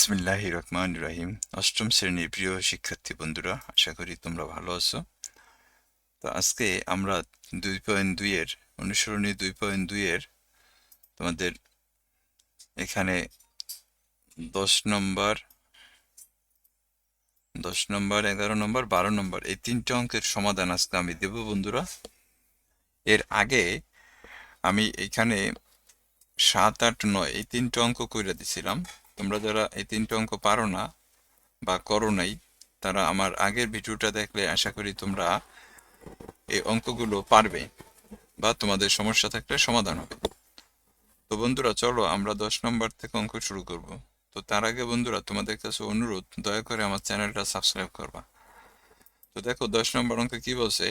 বিসমিল্লাহ রহমান রাহিম অষ্টম শ্রেণির প্রিয় শিক্ষার্থী বন্ধুরা, আশা করি তোমরা ভালো আছো। তো আজকে আমরা দুই পয়েন্ট দুইয়ের অনুসরণী দুই পয়েন্ট দুইয়ের তোমাদের এখানে দশ নম্বর দশ নম্বর, এগারো নম্বর, বারো নম্বর এই তিনটে অঙ্কের সমাধান আজকে আমি দেব বন্ধুরা। এর আগে আমি এখানে সাত, আট, নয় এই তিনটে অঙ্ক করে দিছিলাম। তোমরা যারা এই তিনটে অঙ্ক পারো না বা করো নাই, তারা আমার আগের ভিডিওটা দেখলে আশা করি তোমরা এই অঙ্কগুলো পারবে বা তোমাদের সমস্যা থাকলে সমাধান হবে। তো বন্ধুরা, চলো আমরা দশ নম্বর থেকে অঙ্ক শুরু করব। তো তার আগে বন্ধুরা, তোমাদের কাছে অনুরোধ, দয়া করে আমার চ্যানেলটা সাবস্ক্রাইব করবা। তো দেখো, দশ নম্বর অঙ্ক কি বলছে?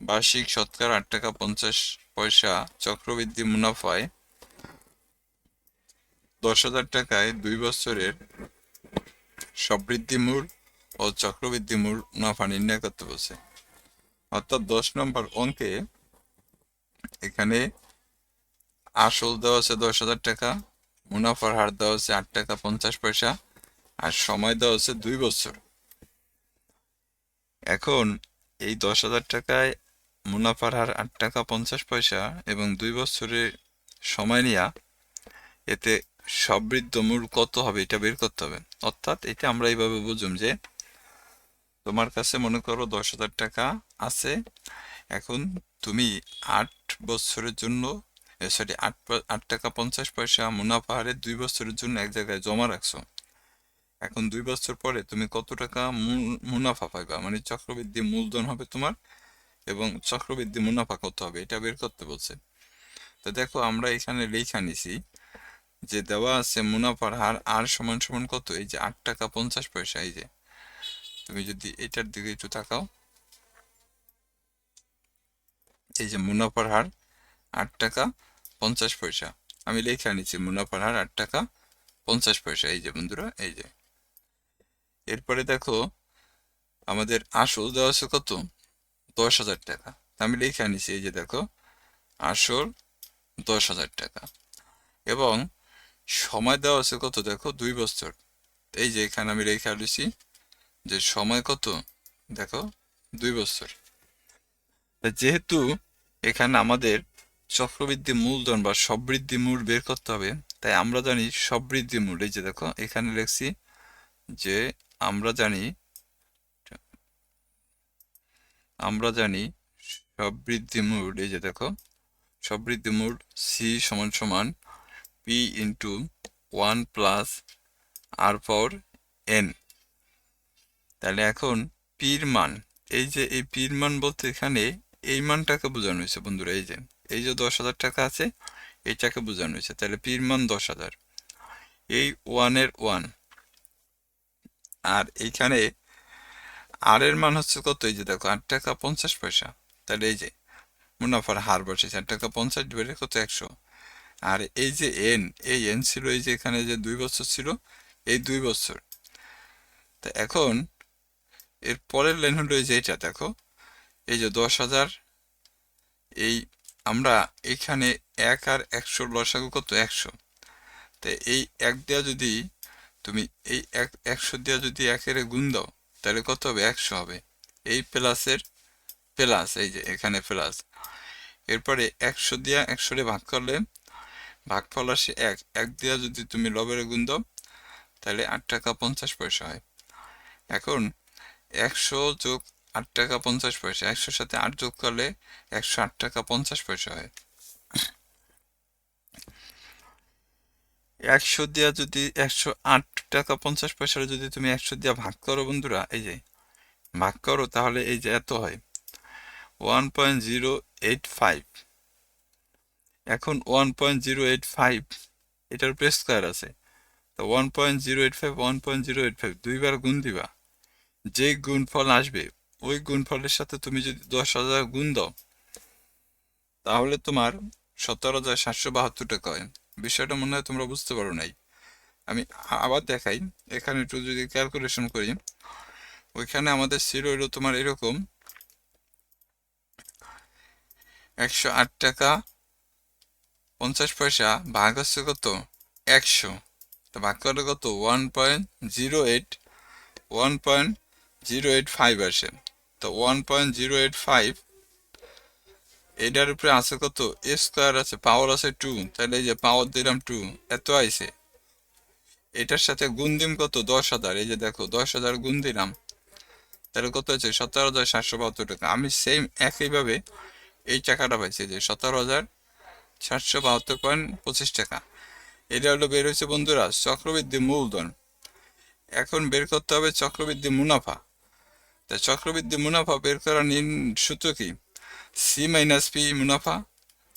বার্ষিক শতকরা আট টাকা পঞ্চাশ পয়সা চক্রবৃদ্ধি মুনাফায় দশ হাজার টাকায় দুই বছরের সবৃদ্ধি মূল ও চক্রবৃদ্ধি মূল মুনাফা নির্ণয় করতে বলছে। অর্থাৎ দশ নম্বর অঙ্কে এখানে আসল দেওয়া আছে দশ হাজার টাকা, মুনাফার হার দেওয়া আছে আট টাকা পঞ্চাশ পয়সা, আর সময় দেওয়া আছে দুই বছর। এখন এই দশ হাজার টাকায় মুনাফার হার আট টাকা পঞ্চাশ পয়সা এবং দুই বছরের সময় নেওয়া এতে সবৃদ্ধ মূল কত হবে, এটা বের করতে হবে। অর্থাৎ এটা আমরা এইভাবে বুঝুম যে তোমার কাছে মনে করো দশ হাজার টাকা আছে, এখন তুমি আট বছরের জন্য সরি আট আট টাকা পঞ্চাশ পয়সা মুনাফা হারে দুই বছরের জন্য এক জায়গায় জমা রাখছো। এখন দুই বছর পরে তুমি কত টাকা মুনাফা পাইবা? মানে চক্রবৃদ্ধি মূলধন হবে তোমার এবং চক্রবৃদ্ধি মুনাফা কত হবে, এটা বের করতে বলছে। তো দেখো আমরা এখানে লেখা নিছি যে দেওয়া আছে মুনাফার হার আর সমান সমান কত? এই যে আট টাকা পঞ্চাশ পয়সা, এই যে। তুমি যদি এটার দিকে একটু তাকাও। এই যে মুনাফার হার আট টাকা পঞ্চাশ পয়সা। আমি লেখা নিচ্ছি মুনাফার হার আট টাকা পঞ্চাশ পয়সা। এই যে বন্ধুরা, এই যে। এরপরে দেখো, আমাদের আসল দেওয়া আছে কত? দশ হাজার টাকা। আমি লেখা নিচ্ছি এই যে দেখো, আসল দশ হাজার টাকা। এবং সময় দেওয়া আছে কত? দেখো, দুই বছর। এই যে এখানে আমি রেখে আলুছি যে সময় কত? দেখো, দুই বছর। যেহেতু এখানে আমাদের চক্রবৃদ্ধি মূলধন বা সবৃদ্ধি মূল বের করতে হবে, তাই আমরা জানি সবৃদ্ধি মূল। এই যে দেখো, এখানে লিখছি যে আমরা জানি আমরা জানি সবৃদ্ধি মূল। এই যে দেখো সবৃদ্ধি মূল সি সমান সমান P into one plus r power n তাহলে এখন পির মান, এই যে এই পির মান বলতে এখানে এই মানটাকে বোঝানো হয়েছে বন্ধুরা, এই যে এই যে দশ হাজার টাকা আছে, এটাকে বোঝানো হয়েছে, তাহলে পির মান দশ হাজার। এই ওয়ানের ওয়ান আর এইখানে আর এর মান হচ্ছে কত? এই যে দেখো, আট টাকা পঞ্চাশ পয়সা। তাহলে এই যে, মুনাফার হার বসেছে আট টাকা পঞ্চাশ বেড়ে কত? একশো। আর এই যে এন এই এন ছিল এই যে এখানে যে দুই বছর ছিল, এই দুই বছর। তা এখন এর পরের লাইন হলো যে এটা দেখো। এই যে দশ হাজার, এই আমরা এখানে এক আর একশো লসাগু কত একশো। তা এই এক দেওয়া যদি তুমি এই এক, একশো দেওয়া যদি একের গুণ দাও, তাহলে কত হবে? একশো হবে। এই প্লাসের প্লাস এই যে এখানে প্লাস এরপরে একশো দিয়া একশোরে ভাগ করলে ভাগফল আসে এক এক দেওয়া যদি তুমি লবের গুণ দাও, তাহলে আট টাকা পঞ্চাশ পয়সা হয়। এখন একশো যোগ আট টাকা পঞ্চাশ পয়সা, একশোর সাথে আট যোগ করলে একশো আট টাকা পঞ্চাশ পয়সা হয়। একশো দেওয়া যদি একশো আট টাকা পঞ্চাশ পয়সা যদি তুমি একশো দেওয়া ভাগ করো বন্ধুরা, এই যে ভাগ করো, তাহলে এই যে এত হয়। One point zero eight five. এখন one point zero eight five এটার উপরে স্কোয়ার আছে। তো one point zero eight five one point zero eight five দুইবার গুণ দিবা। যে গুণফল আসবে, ওই গুণফলের সাথে তুমি যদি দশ হাজার গুণ দাও, তাহলে তোমার সতেরো হাজার সাতশো বাহাত্তর টাকা হয়। বিষয়টা মনে হয় তোমরা বুঝতে পারো নাই। আমি আবার দেখাই। এখানে একটু যদি ক্যালকুলেশন করি, ওইখানে আমাদের ছিল তোমার এরকম একশো আট টাকা পঞ্চাশ পয়সা ভাগ হচ্ছে কত? একশো। তা ভাগ করলে কত? One point zero eight one point zero eight five আসে। তো one point zero eight five এটার উপরে আছে কত? এ স্কোয়ার আছে পাওয়ার আছে টু তাহলে এই যে পাওয়ার দিলাম টু এত আইছে। এটার সাথে গুণ দিম কত? দশ হাজার। এই যে দেখো, দশ হাজার গুণ দিলাম। তাহলে কত হচ্ছে সতেরো হাজার সাতশো বাহাত্তর টাকা। আমি সেম একইভাবে এই টাকাটা পাইছি যে সতেরো হাজার সাতশো বাহাত্তর পয়েন্ট পঁচিশ টাকা। এটা হলো বের হয়েছে বন্ধুরা, চক্রবৃদ্ধি মূলধন। এখন বের করতে হবে চক্রবৃদ্ধি মুনাফা। তা চক্রবৃদ্ধি মুনাফা বের করার নিন সূত্র কি? সি মাইনাস পি মুনাফা।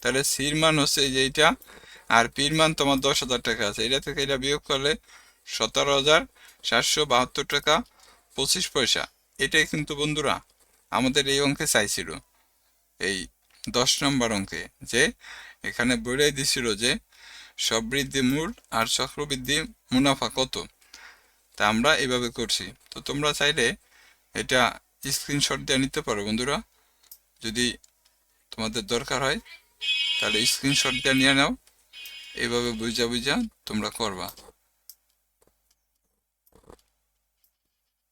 তাহলে সির মান হচ্ছে যে এইটা, আর পির মান তোমার দশ হাজার টাকা আছে। এটা থেকে এটা বিয়োগ করলে সতেরো হাজার সাতশো বাহাত্তর টাকা পঁচিশ পয়সা। এটাই কিন্তু বন্ধুরা আমাদের এই অঙ্কে চাইছিল, এই দশ নম্বর অঙ্কে, যে এখানে বলে দিছিল যে সবৃদ্ধি মূল আর চক্রবৃদ্ধি মুনাফা কত। তা আমরা এভাবে করছি। তো তোমরা চাইলে এটা স্ক্রিনশট দিয়ে নিতে পারো বন্ধুরা। যদি তোমাদের দরকার হয়, তাহলে স্ক্রিনশট দিয়ে নিয়ে নাও। এইভাবে বুঝা বুঝা তোমরা করবা।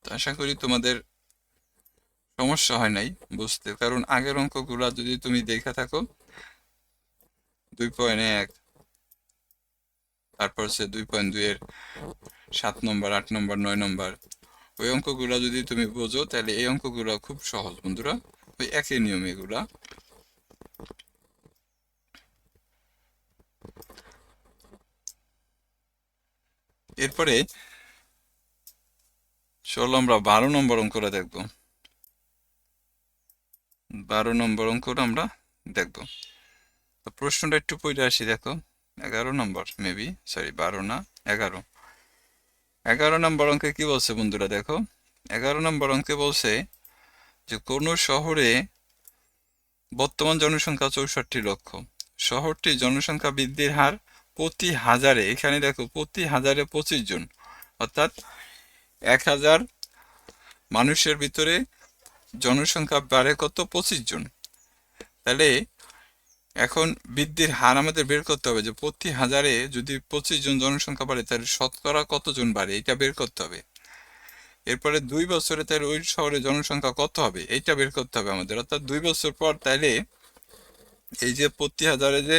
তো আশা করি তোমাদের সমস্যা হয় নাই বুঝতে। কারণ আগের অঙ্কগুলা যদি তুমি দেখে থাকো দুই পয়েন্ট এক। তারপর হচ্ছে দুই পয়েন্ট দুইয়ের সাত নম্বর, আট নম্বর, নয় নম্বর। ওই অঙ্কগুলা যদি তুমি বোঝো, তাহলে এই অঙ্কগুলা খুব সহজ বন্ধুরা। ওই একই নিয়ম এগুলা। এরপরে চলো আমরা বারো নম্বর অঙ্কটা দেখব। বারো নম্বর অঙ্কটা আমরা দেখব। তো প্রশ্নটা একটু পড়ে আসি, দেখো। এগারো নম্বর মেবি সরি বারো না, এগারো। এগারো নম্বর অঙ্কে কি বলছে বন্ধুরা, দেখো? এগারো নম্বর অঙ্কে বলছে যে কোনো শহরে বর্তমান জনসংখ্যা চৌষট্টি লক্ষ। শহরটি জনসংখ্যা বৃদ্ধির হার প্রতি হাজারে, এখানে দেখো, প্রতি হাজারে পঁচিশ জন। অর্থাৎ এক হাজার মানুষের ভিতরে জনসংখ্যা বাড়ে কত? পঁচিশ জন। তাহলে এখন বৃদ্ধির হার আমাদের বের করতে হবে যে প্রতি হাজারে যদি পঁচিশ জন জনসংখ্যা বাড়ে, তাহলে শতকরা কতজন বাড়ে? এটা বের করতে হবে। এরপরে দুই বছরে তাহলে ওই শহরে জনসংখ্যা কত হবে? এইটা বের করতে হবে আমাদের। অর্থাৎ দুই বছর পর তাহলে এই যে প্রতি হাজারে যে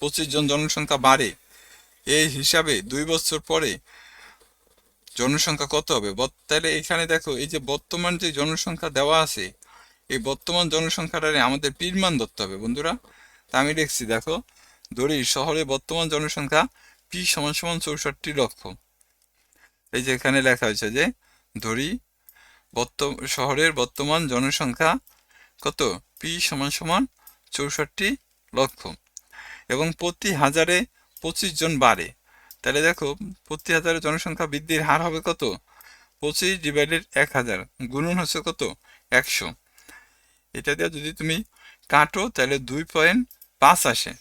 পঁচিশ জন জনসংখ্যা বাড়ে, এই হিসাবে দুই বছর পরে জনসংখ্যা কত হবে? তাহলে এখানে দেখো, এই যে বর্তমান যে জনসংখ্যা দেওয়া আছে, এই বর্তমান জনসংখ্যাটারে আমাদের পিরমান ধরতে হবে। বন্ধুরা তা আমি দেখছি, দেখো। ধরি, শহরে বর্তমান জনসংখ্যা পি সমান সমান চৌষট্টি লক্ষ। এই যে এখানে লেখা হয়েছে যে, ধরি শহরের বর্তমান জনসংখ্যা কত? পি সমান সমান চৌষট্টি লক্ষ। এবং প্রতি হাজারে পঁচিশ জন বাড়ে। তাহলে দেখো, প্রতি হাজারে জনসংখ্যা বৃদ্ধির হার হবে কত? পঁচিশ ডিভাইডেড এক হাজার। গুণন হচ্ছে কত? একশো। এটা দিয়ে যদি তুমি কাটো, তাহলে দুই পয়েন্ট পাঁচ আসে।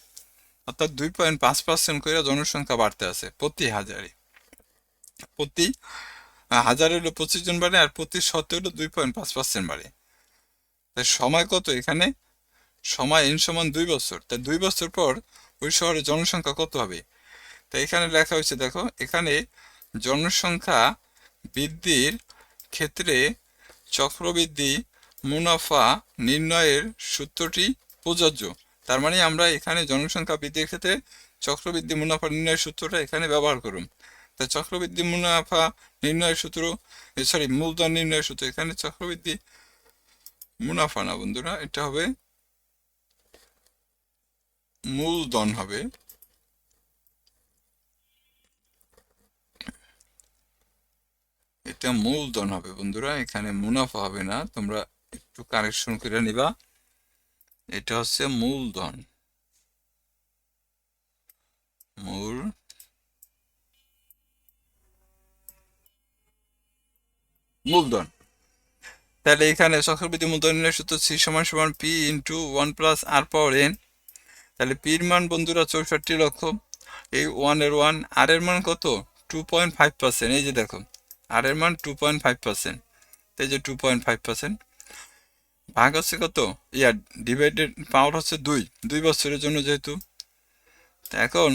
অর্থাৎ দুই পয়েন্ট পাঁচ পার্সেন্ট করে জনসংখ্যা বাড়তে আছে প্রতি হাজারে। প্রতি হাজারে হলো পঁচিশ জন বাড়ে আর প্রতি শত হলো দুই পয়েন্ট পাঁচ পার্সেন্ট বাড়ে। তাই সময় কত এখানে? সময় এন সমান দুই বছর। তাই দুই বছর পর ওই শহরে জনসংখ্যা কত হবে? তাই এখানে লেখা হয়েছে, দেখো, এখানে জনসংখ্যা বৃদ্ধির ক্ষেত্রে চক্রবৃদ্ধি মুনাফা নির্ণয়ের সূত্রটি প্রযোজ্য। তার মানে আমরা এখানে জনসংখ্যা বৃদ্ধির ক্ষেত্রে চক্রবৃদ্ধি মুনাফা নির্ণয়ের সূত্রটা এখানে ব্যবহার করুন। তাই চক্রবৃদ্ধি মুনাফা নির্ণয়ের সূত্র সরি মূলধন নির্ণয়ের সূত্র। এখানে চক্রবৃদ্ধি মুনাফা না বন্ধুরা, এটা হবে মূলধন হবে। এটা মূলধন হবে বন্ধুরা, এখানে মুনাফা হবে না। তোমরা একটু কারেকশন করে নিবা। এটা হচ্ছে মূলধন। মূল মূলধন। তাহলে এখানে চক্রবৃদ্ধি মূলধনের সূত্র সি সমান সমান P into one plus r power n. তাহলে পির মান বন্ধুরা চৌষট্টি লক্ষ। এই ওয়ানের ওয়ান আর এর মান কত? Two point five percent. এই যে দেখো, আর এর মান টু পয়েন্ট ফাইভ পার্সেন্ট। এই যে টু পয়েন্ট ফাইভ পার্সেন্ট। ভাগ হচ্ছে কত? ইয়ার ডিভাইডেড পাওয়ার হচ্ছে দুই। দুই বছরের জন্য যেহেতু। এখন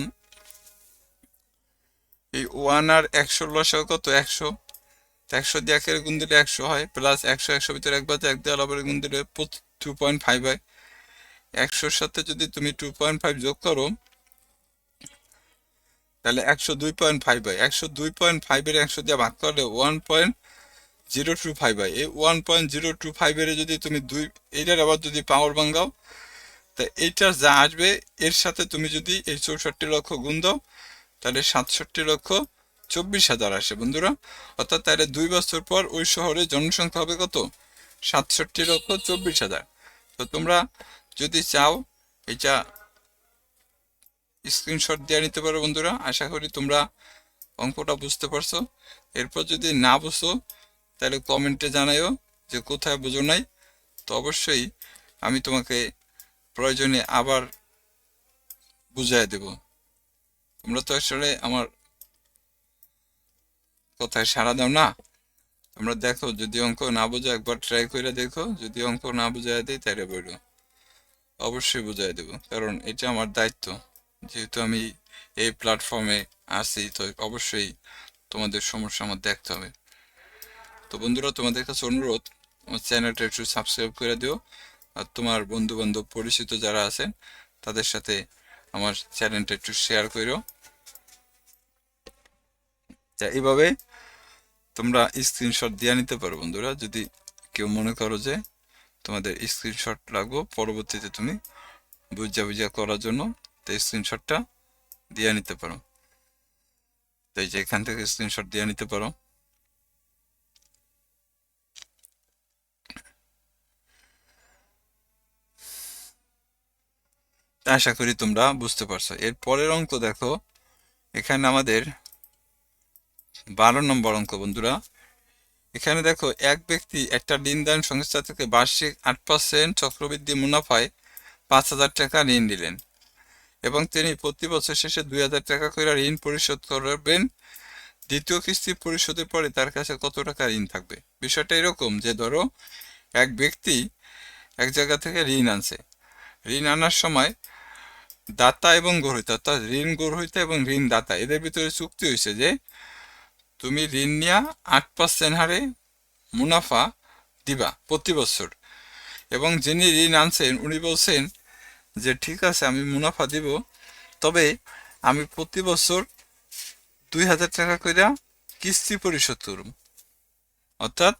এই ওয়ান আর একশো লসাও কত? একশো। একশো দিয়ে একের গুণ দিলে একশো হয় প্লাস একশো একশো ভিতরে একবার এক দিয়ে আলাবার গুণ দিলে টু পয়েন্ট ফাইভ হয়। একশোর সাথে যদি তুমি টু পয়েন্ট ফাইভ যোগ করো, তাহলে একশো দুই পয়েন্ট ফাইভ হয়। একশো দুই পয়েন্ট ফাইভের একশো দিয়ে ভাগ করলে one point zero two five হয় এই ওয়ান পয়েন্ট জিরো টু ফাইভের যদি তুমি দুই এইটার আবার যদি পাওয়ার ভাঙ্গাও তা এইটার যা আসবে, এর সাথে তুমি যদি এই চৌষট্টি লক্ষ গুণ দাও, তাহলে সাতষট্টি লক্ষ চব্বিশ হাজার আসে বন্ধুরা। অর্থাৎ তাহলে দুই বছর পর ওই শহরে জনসংখ্যা হবে কত? সাতষট্টি লক্ষ চব্বিশ হাজার। তো তোমরা যদি চাও এটা স্ক্রিনশট দিয়ে নিতে পারো বন্ধুরা। আশা করি তোমরা অঙ্কটা বুঝতে পারছ। এরপর যদি না বুঝো তাহলে কমেন্টে জানাইও যে কোথায় বুঝো নাই। তো অবশ্যই আমি তোমাকে প্রয়োজনে আবার বুঝাই দেব। তোমরা তো আসলে আমার কথায় সাড়া দাও না। তোমরা দেখো, যদি অঙ্ক না বোঝো, একবার ট্রাই করে দেখো। যদি অঙ্ক না বুঝাই দেয় তাহলে বলো। অবশ্যই বুঝাই দেব, কারণ এটা আমার দায়িত্ব। যেহেতু আমি এই প্ল্যাটফর্মে আছি, তো অবশ্যই তোমাদের সমস্যা আমার দেখতে হবে। তো বন্ধুরা, তোমাদের কাছে অনুরোধ, আমার চ্যানেলটা একটু সাবস্ক্রাইব করে দিও। আর তোমার বন্ধু বান্ধব পরিচিত যারা আছেন, তাদের সাথে আমার চ্যানেলটা একটু শেয়ার করো তা এইভাবে তোমরা স্ক্রিনশট দিয়ে নিতে পারো বন্ধুরা, যদি কেউ মনে করো যে তোমাদের স্ক্রিনশট লাগবো, পরবর্তীতে তুমি বুঝা বুঝা করার জন্য তো স্ক্রিনশটটা দিয়ে নিতে পারো। তাই যে এখান থেকে স্ক্রিনশট দিয়ে নিতে পারো। আশা করি তোমরা বুঝতে পারছ। এর পরের অঙ্ক দেখো। এখানে আমাদের বারো নম্বর অঙ্ক, বন্ধুরা। এখানে দেখো, এক ব্যক্তি একটা ঋণদান সংস্থা থেকে বার্ষিক আট পার্সেন্ট চক্রবৃদ্ধি মুনাফায় পাঁচ হাজার টাকা ঋণ দিলেন এবং তিনি প্রতি বছর শেষে দুই হাজার টাকা করে ঋণ পরিশোধ করবেন। দ্বিতীয় কিস্তি পরিশোধের পরে তার কাছে কত টাকা ঋণ থাকবে? বিষয়টা এরকম যে, ধরো, এক ব্যক্তি এক জায়গা থেকে ঋণ আনছে। ঋণ আনার সময় দাতা এবং গ্রহিতা, অর্থাৎ ঋণ গ্রহিতা এবং ঋণ দাতা, এদের ভিতরে চুক্তি হয়েছে যে তুমি ঋণ নিয়া আট পার্সেন্ট হারে মুনাফা দিবা প্রতি বছর। এবং যিনি ঋণ আনছেন, উনি বলছেন যে, ঠিক আছে, আমি মুনাফা দিব, তবে আমি প্রতি বছর দুই হাজার টাকা করে কিস্তি পরিশোধ করব। অর্থাৎ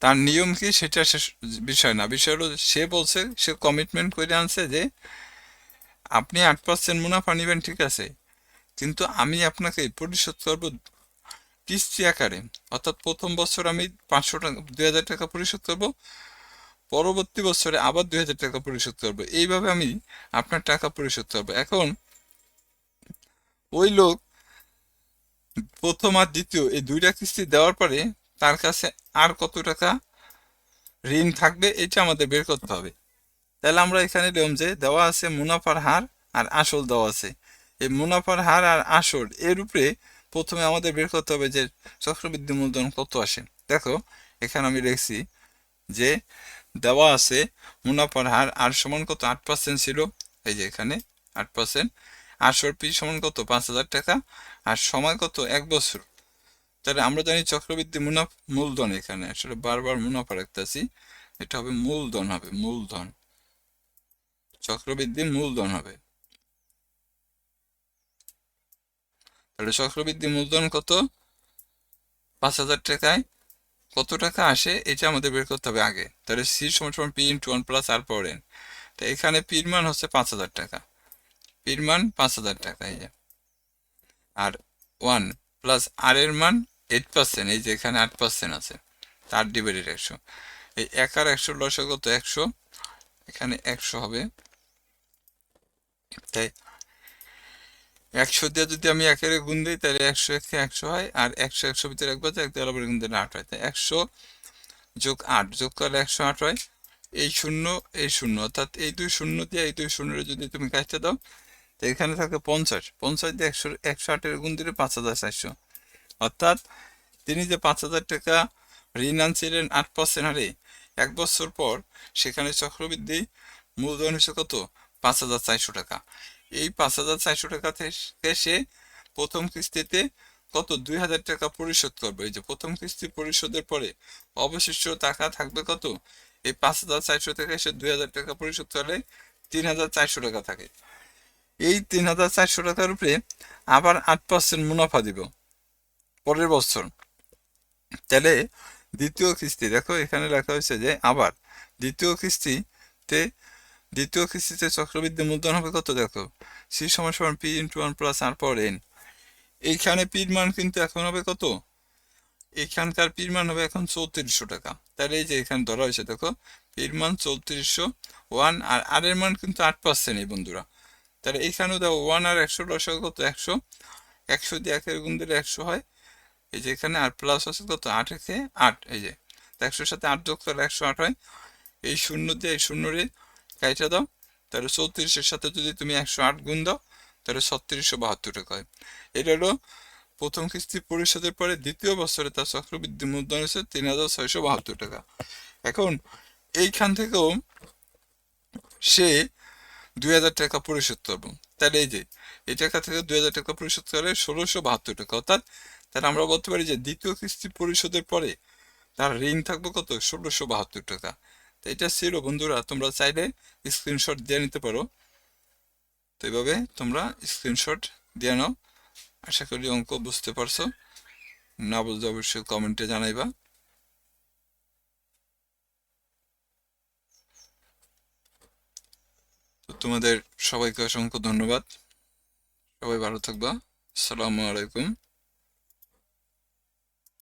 তার নিয়ম কি, সেটা বিষয় না। বিষয় হলো, সে বলছে, সে কমিটমেন্ট করে আনছে যে আপনি আট পার্সেন্ট মুনাফা নেবেন, ঠিক আছে? কিন্তু আমি আপনাকে পরিশোধ করব কিস্তি আকারে। অর্থাৎ প্রথম বছর আমি পাঁচশো টাকা, দুই হাজার টাকা পরিশোধ করব, পরবর্তী বছরে আবার দুই হাজার টাকা পরিশোধ করব। এইভাবে আমি আপনার টাকা পরিশোধ করব। এখন, ওই লোক প্রথম আর দ্বিতীয় এই দুইটা কিস্তি দেওয়ার পরে তার কাছে আর কত টাকা ঋণ থাকবে, এটা আমাদের বের করতে হবে। তাহলে আমরা এখানে নিয়ম যে দেওয়া আছে মুনাফার হার আর আসল দেওয়া আছে। এই মুনাফার হার আর আসল এর উপরে প্রথমে আমাদের বের করতে হবে যে চক্রবৃদ্ধি মূলধন কত আসে। দেখো, এখানে আমি লিখছি যে দেওয়া আছে মুনাফার হার আর সমান কত আট পার্সেন্ট ছিল। এই যে এখানে আট পার্সেন্ট আসর পি সমান কত? পাঁচ হাজার টাকা। আর সময় কত? এক বছর। তাহলে আমরা জানি চক্রবৃদ্ধি মুনাফ, মূলধন এখানে। আসলে বারবার মুনাফা রাখতেছি। এটা হবে মূলধন হবে, মূলধন। চক্রবৃদ্ধি মূলধন হবে। তাহলে চক্রবৃদ্ধি মূলধন কত? পাঁচ হাজার টাকায় কত টাকা আসে? এটা আমাদের বের করতে হবে আগে। তাহলে সি সমান P into one plus r power n তো এখানে পির মান হচ্ছে পাঁচ হাজার টাকা। পির মান পাঁচ হাজার টাকা, এই যে। আর ওয়ান প্লাস আর এর মান এইট পার্সেন্ট এই যে এখানে আট পার্সেন্ট আছে। তার ডিভাইডেড একশো। এই এক আর একশো লসে কত? একশো। এখানে একশো হবে। তাই একশো দিয়ে যদি আমি একের গুণ দিই, তাহলে একশো একে একশো হয়, আর একশো একশো ভিতরে একবার এক দিয়ে আবার গুণ দিলে আট হয়। তাই একশো যোগ আট, যোগ করলে একশো আট হয়। এই শূন্য এই শূন্য, অর্থাৎ এই দুই শূন্য দিয়ে এই দুই শূন্য যদি তুমি কাটতে দাও তো এখানে থাকে পঞ্চাশ। পঞ্চাশ দিয়ে একশো একশো আটের গুণ দিলে পাঁচ হাজার চারশো। অর্থাৎ তিনি যে পাঁচ হাজার টাকা ঋণ আনছিলেন আট পার্সেন্ট হারে, এক বছর পর সেখানে চক্রবৃদ্ধি, মূলধন হিসেবে কত? পাঁচ হাজার চারশো টাকা। এই পাঁচ হাজার চারশো টাকা থেকে সে প্রথম কিস্তিতে কত? দুই হাজার টাকা পরিশোধ করবে। এই যে প্রথম কিস্তি পরিশোধের পরে অবশিষ্ট টাকা থাকবে কত? এই পাঁচ হাজার চারশো থেকে এসে দুই হাজার টাকা পরিশোধ করলে তিন হাজার চারশো টাকা থাকে। এই তিন হাজার চারশো টাকার উপরে আবার আট পার্সেন্ট মুনাফা দিব পরের বছর। তাহলে দ্বিতীয় কিস্তি, দেখো এখানে লেখা হয়েছে যে আবার দ্বিতীয় কিস্তিতে দ্বিতীয় কিস্তিতে চক্রবৃদ্ধি মূলধন হবে কত দেখো? সি সমান সমান P into one plus r power n এইখানে পির মান কিন্তু এখন হবে কত? এখানকার পির মান হবে এখন চৌত্রিশশো টাকা। তাহলে এই যে এখানে ধরা হয়েছে, দেখো পির মান চৌত্রিশশো ওয়ান আর আর এর মান কিন্তু আট পার্সেন্ট এই বন্ধুরা। তাহলে এইখানেও দেখো ওয়ান আর একশো দশক কত? একশো। একশো দিয়ে একের গুণ দিলে একশো হয়। এই যে এখানে আর প্লাস আছে কত? আট একে আট, এই যে। একশোর সাথে আট যোগ করলে একশো আট হয়। এই শূন্য দিয়ে, এই শূন্য রে কাইটা দাও, তাহলে চৌত্রিশের সাথে যদি তুমি একশো আট গুণ দাও, তাহলে ছত্রিশশো বাহাত্তর টাকা হয়। এটা হলো প্রথম কিস্তি পরিশোধের পরে দ্বিতীয় বছরে তার চক্রবৃদ্ধি মূলধন হচ্ছে তিন হাজার ছয়শো বাহাত্তর টাকা। এখন এইখান থেকেও সে দুই হাজার টাকা পরিশোধ করব। তাহলে এই যে, এই টাকা থেকে দুই হাজার টাকা পরিশোধ করে ষোলোশো বাহাত্তর টাকা। অর্থাৎ তাহলে আমরা বলতে পারি যে দ্বিতীয় কিস্তি পরিশোধের পরে তার ঋণ থাকবে কত? ষোলোশো বাহাত্তর টাকা। তো এটা ছিল বন্ধুরা, তোমরা চাইলে স্ক্রিনশট দিয়ে নিতে পারো। তো এইভাবে তোমরা স্ক্রিনশট দিয়ে নাও। আশা করি অঙ্ক বুঝতে পারছ। না বুঝলে অবশ্যই কমেন্টে জানাইবা। তো তোমাদের সবাইকে অসংখ্য ধন্যবাদ। সবাই ভালো থাকবা। আসসালামু আলাইকুম।